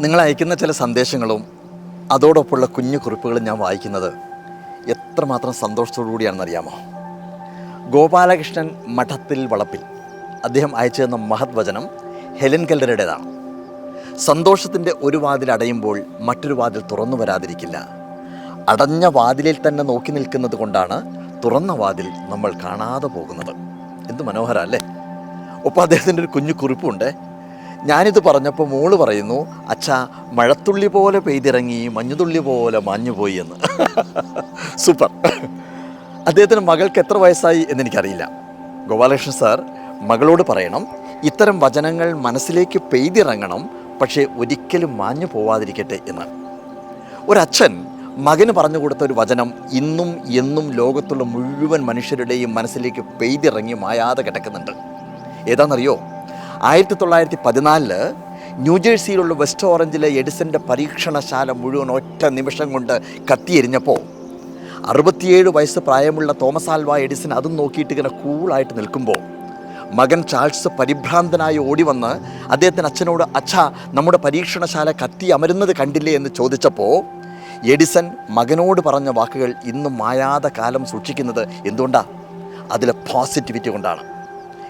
നിങ്ങൾ അയക്കുന്ന ചില സന്ദേശങ്ങളും അതോടൊപ്പമുള്ള കുഞ്ഞു കുറിപ്പുകളും ഞാൻ വായിക്കുന്നത് എത്രമാത്രം സന്തോഷത്തോടു കൂടിയാണെന്നറിയാമോ ഗോപാലകൃഷ്ണൻ മഠത്തിൽ വളപ്പിൽ അദ്ദേഹം അയച്ചു തന്ന മഹത് വചനം ഹെലൻ കെല്ലറുടേതാണ്. സന്തോഷത്തിന്റെ ഒരു വാതിൽ അടയുമ്പോൾ മറ്റൊരു വാതിൽ തുറന്നു വരാതിരിക്കില്ല. അടഞ്ഞ വാതിലിൽ തന്നെ നോക്കി നിൽക്കുന്നത് കൊണ്ടാണ് തുറന്ന വാതിൽ നമ്മൾ കാണാതെ പോകുന്നത്. എന്ത് മനോഹര അല്ലേ? ഒപ്പം അദ്ദേഹത്തിന്റെ ഒരു കുഞ്ഞു കുറിപ്പുണ്ട്. ഞാനിത് പറഞ്ഞപ്പോൾ മോൾ പറയുന്നു അച്ഛാ മഴത്തുള്ളി പോലെ പെയ്തിറങ്ങി മഞ്ഞുതുള്ളി പോലെ മാഞ്ഞുപോയി എന്ന്. സൂപ്പർ. അദ്ദേഹത്തിന് മകൾക്ക് എത്ര വയസ്സായി എന്നെനിക്കറിയില്ല ഗോപാലകൃഷ്ണൻ സാർ മകളോട് പറയണം ഇത്തരം വചനങ്ങൾ മനസ്സിലേക്ക് പെയ്തിറങ്ങണം പക്ഷേ ഒരിക്കലും മാഞ്ഞു പോവാതിരിക്കട്ടെ എന്ന്. ഒരച്ഛൻ മകന് പറഞ്ഞു കൊടുത്ത ഒരു വചനം ഇന്നും എന്നും ലോകത്തുള്ള മുഴുവൻ മനുഷ്യരുടെയും മനസ്സിലേക്ക് പെയ്തിറങ്ങി മായാതെ കിടക്കുന്നുണ്ട്. ഏതാണെന്നറിയോ ആയിരത്തി തൊള്ളായിരത്തി പതിനാലിൽ ന്യൂജേഴ്സിയിലുള്ള വെസ്റ്റ് ഓറഞ്ചിലെ എഡിസന്റെ പരീക്ഷണശാല മുഴുവൻ ഒറ്റ നിമിഷം കൊണ്ട് കത്തിയെരിഞ്ഞപ്പോൾ അറുപത്തിയേഴ് വയസ്സ് പ്രായമുള്ള തോമസ് ആൽവ എഡിസൺ അതും നോക്കിയിട്ട് ഇങ്ങനെ കൂളായിട്ട് നിൽക്കുമ്പോൾ മകൻ ചാൾസ് പരിഭ്രാന്തനായി ഓടി വന്ന് അദ്ദേഹത്തിന് അച്ഛനോട് അച്ഛ നമ്മുടെ പരീക്ഷണശാല കത്തി അമരുന്നത് കണ്ടില്ലേ? എന്ന് ചോദിച്ചപ്പോൾ എഡിസൺ മകനോട് പറഞ്ഞ വാക്കുകൾ ഇന്നും മായാതെ കാലം സൂക്ഷിക്കുന്നത് എന്തുകൊണ്ടാണ് അതിലെ പോസിറ്റിവിറ്റി കൊണ്ടാണ്.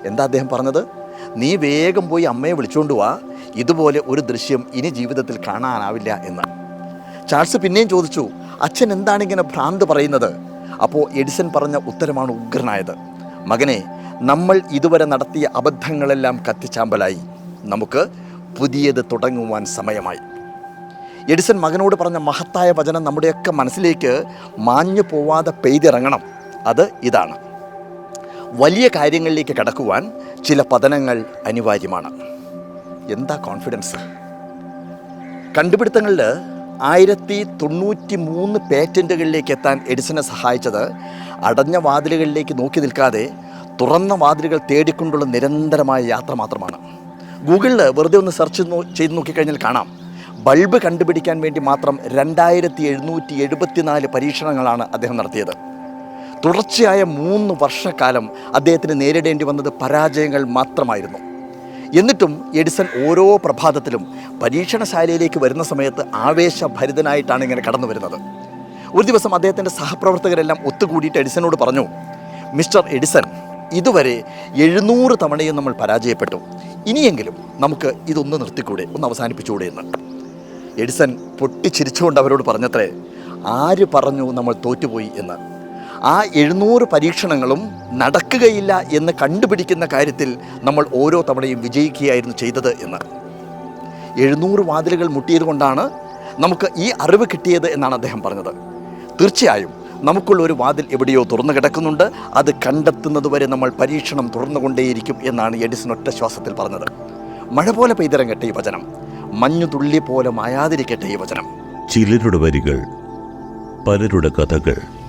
എന്താ അദ്ദേഹം പറഞ്ഞത്? നീ വേഗം പോയി അമ്മയെ വിളിച്ചുകൊണ്ട് വാ. ഇതുപോലെ ഒരു ദൃശ്യം ഇനി ജീവിതത്തിൽ കാണാനാവില്ല എന്ന്. ചാൾസ് പിന്നെയും ചോദിച്ചു അച്ഛൻ എന്താണ് ഇങ്ങനെ ഭ്രാന്ത് പറയുന്നത്? അപ്പോൾ എഡിസൺ പറഞ്ഞ ഉത്തരമാണ് ഉഗ്രനായത്. മകനെ നമ്മൾ ഇതുവരെ നടത്തിയ അബദ്ധങ്ങളെല്ലാം കത്തിച്ചാമ്പലായി. നമുക്ക് പുതിയത് തുടങ്ങുവാൻ സമയമായി. എഡിസൺ മകനോട് പറഞ്ഞ മഹത്തായ വചനം നമ്മുടെയൊക്കെ മനസ്സിലേക്ക് മാഞ്ഞു പോവാതെ പെയ്തിറങ്ങണം. അത് ഇതാണ്. വലിയ കാര്യങ്ങളിലേക്ക് കടക്കുവാൻ ചില പതനങ്ങൾ അനിവാര്യമാണ്. എന്താ കോൺഫിഡൻസ് കണ്ടുപിടുത്തങ്ങളിൽ ആയിരത്തി തൊണ്ണൂറ്റി മൂന്ന് പേറ്റന്റുകളിലേക്ക് എത്താൻ എഡിസനെ സഹായിച്ചത് അടഞ്ഞ വാതിലുകളിലേക്ക് നോക്കി നിൽക്കാതെ തുറന്ന വാതിലുകൾ തേടിക്കൊണ്ടുള്ള നിരന്തരമായ യാത്ര മാത്രമാണ്. ഗൂഗിളിൽ വെറുതെ ഒന്ന് സെർച്ച് ചെയ്ത് നോക്കിക്കഴിഞ്ഞാൽ കാണാം. ബൾബ് കണ്ടുപിടിക്കാൻ വേണ്ടി മാത്രം രണ്ടായിരത്തി എഴുന്നൂറ്റി എഴുപത്തിനാല് പരീക്ഷണങ്ങളാണ് അദ്ദേഹം നടത്തിയത്. തുടർച്ചയായ മൂന്ന് വർഷക്കാലം അദ്ദേഹത്തിന് നേരിടേണ്ടി വന്നത് പരാജയങ്ങൾ മാത്രമായിരുന്നു. എന്നിട്ടും എഡിസൺ ഓരോ പ്രഭാതത്തിലും പരീക്ഷണശാലയിലേക്ക് വരുന്ന സമയത്ത് ആവേശഭരിതനായിട്ടാണ് ഇങ്ങനെ കടന്നു വരുന്നത്. ഒരു ദിവസം അദ്ദേഹത്തിന്റെ സഹപ്രവർത്തകരെല്ലാം ഒത്തുകൂടിയിട്ട് എഡിസനോട് പറഞ്ഞു മിസ്റ്റർ എഡിസൺ ഇതുവരെ എഴുന്നൂറ് തവണയും നമ്മൾ പരാജയപ്പെട്ടു. ഇനിയെങ്കിലും നമുക്ക് ഇതൊന്ന് നിർത്തിക്കൂടെ ഒന്ന് അവസാനിപ്പിച്ചുകൂടെ എന്ന്. എഡിസൺ പൊട്ടിച്ചിരിച്ചുകൊണ്ട് അവരോട് പറഞ്ഞത്രേ ആര് പറഞ്ഞു നമ്മൾ തോറ്റുപോയി എന്ന്? ആ എഴുന്നൂറ് പരീക്ഷണങ്ങളും നടക്കുകയില്ല എന്ന് കണ്ടുപിടിക്കുന്ന കാര്യത്തിൽ നമ്മൾ ഓരോ തവണയും വിജയിക്കുകയായിരുന്നു ചെയ്തത് എന്ന്. എഴുന്നൂറ് വാതിലുകൾ മുട്ടിയത് കൊണ്ടാണ് നമുക്ക് ഈ അറിവ് കിട്ടിയത് എന്നാണ് അദ്ദേഹം പറഞ്ഞത്. തീർച്ചയായും നമുക്കുള്ള ഒരു വാതിൽ എവിടെയോ തുറന്നു കിടക്കുന്നുണ്ട്. അത് കണ്ടെത്തുന്നത് വരെ നമ്മൾ പരീക്ഷണം തുറന്നുകൊണ്ടേയിരിക്കും എന്നാണ് എഡിസൺ ഒറ്റ ശ്വാസത്തിൽ പറഞ്ഞത്. മഴ പോലെ പെയ്തിറങ്ങട്ടെ ഈ വചനം. മഞ്ഞു തുള്ളി പോലെ മായാതിരിക്കട്ടെ ഈ വചനം. ചിലരുടെ വരികൾ പലരുടെ കഥകൾ.